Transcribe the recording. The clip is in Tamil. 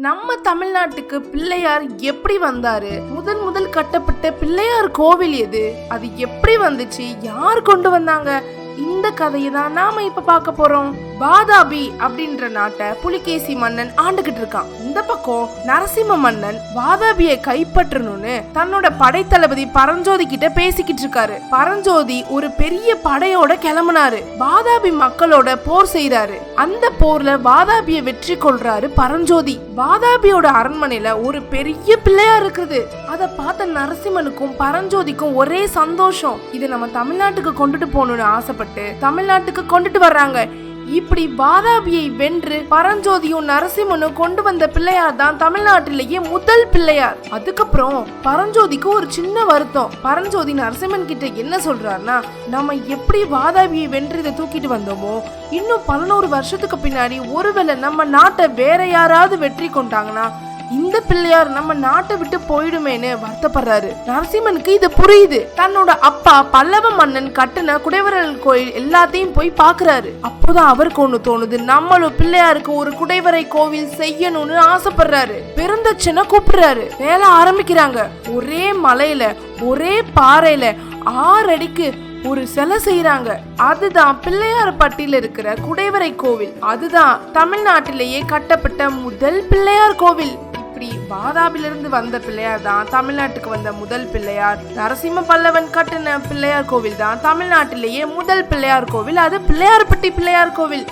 நம்ம தமிழ்நாட்டுக்கு பிள்ளையார் எப்படி வந்தாரு? முதன் முதல் கட்டப்பட்ட பிள்ளையார் கோவில் எது? அது எப்படி வந்துச்சு? யார் கொண்டு வந்தாங்க? இந்த கதையை தான் நாம இப்ப பார்க்க போறோம். பாதாபி அப்படின்ற நாட்டை புலிகேசி மன்னன் ஆண்டுகிட்டு இருக்கான். இந்த பக்கம் நரசிம்ம மன்னன் வாதாபியை கைப்பற்றணும்னு தன்னோட படைத்தளபதி பரஞ்சோதி கிட்ட பேசிக்கிட்டு இருக்காரு. பரஞ்சோதி ஒரு பெரிய படையோட கிளம்புனாரு. வாதாபி மக்களோட போர் செய்யறாரு அந்த போர்ல வாதாபியை வெற்றி கொள்றாரு பரஞ்சோதி. வாதாபியோட அரண்மனையில ஒரு பெரிய பிள்ளையா இருக்குது. அத பார்த்த நரசிம்மனுக்கும் பரஞ்சோதிக்கும் ஒரே சந்தோஷம். இதை நம்ம தமிழ்நாட்டுக்கு கொண்டுட்டு போகணும்னு ஆசைப்பட்டு தமிழ்நாட்டுக்கு கொண்டுட்டு வர்றாங்க. இப்படி வாதாபியை வென்று பரஞ்சோதியும் நரசிம்மனும் கொண்டு வந்த பிள்ளையார் தான் தமிழ்நாட்டிலேயே முதல் பிள்ளையார். அதுக்கப்புறம் பரஞ்சோதிக்கு ஒரு சின்ன வருத்தம். பரஞ்சோதி நரசிம்மன் கிட்ட என்ன சொல்றாருன்னா நம்ம எப்படி வாதாபியை வென்று இதை தூக்கிட்டு வந்தோமோ இன்னும் பதினோரு வருஷத்துக்கு பின்னாடி ஒருவேளை நம்ம நாட்டை வேற யாராவது வெற்றி கொண்டாங்கன்னா இந்த பிள்ளையார் நம்ம நாட்டை விட்டு போயிடுமேன்னு வருத்தப்படுறாரு. நரசிம்மனுக்கு இது புரியுது. தன்னோட அப்பா பல்லவ மன்னன் கட்டின குடைவரல் கோயில் எல்லாத்தையும் போய் பாக்குறாரு அப்போதான் அவருக்கு ஒண்ணு தோணுது. நம்மளும் பிள்ளையாருக்கு ஒரு குடைவரை கோவில் செய்யணும்னு ஆசைப்படுறாரு. பெருந்தச்சனை கூப்பிடுறாரு. வேலை ஆரம்பிக்கிறாங்க. ஒரே மலையில ஒரே பாறையில ஆறு அடிக்கு ஒரு சிலை செய்யறாங்க அதுதான் பிள்ளையார்பட்டியில இருக்கிற குடைவரை கோவில். அதுதான் தமிழ்நாட்டிலேயே கட்டப்பட்ட முதல் பிள்ளையார் கோவில். இப்படி வாதாபிலிருந்து வந்த பிள்ளையார் தான். தமிழ்நாட்டுக்கு வந்த முதல் பிள்ளையார். நரசிம்ம பல்லவன் கட்டின பிள்ளையார் கோவில் தான். தமிழ்நாட்டிலேயே முதல் பிள்ளையார் கோவில். அது பிள்ளையார்பட்டி பிள்ளையார் கோவில்.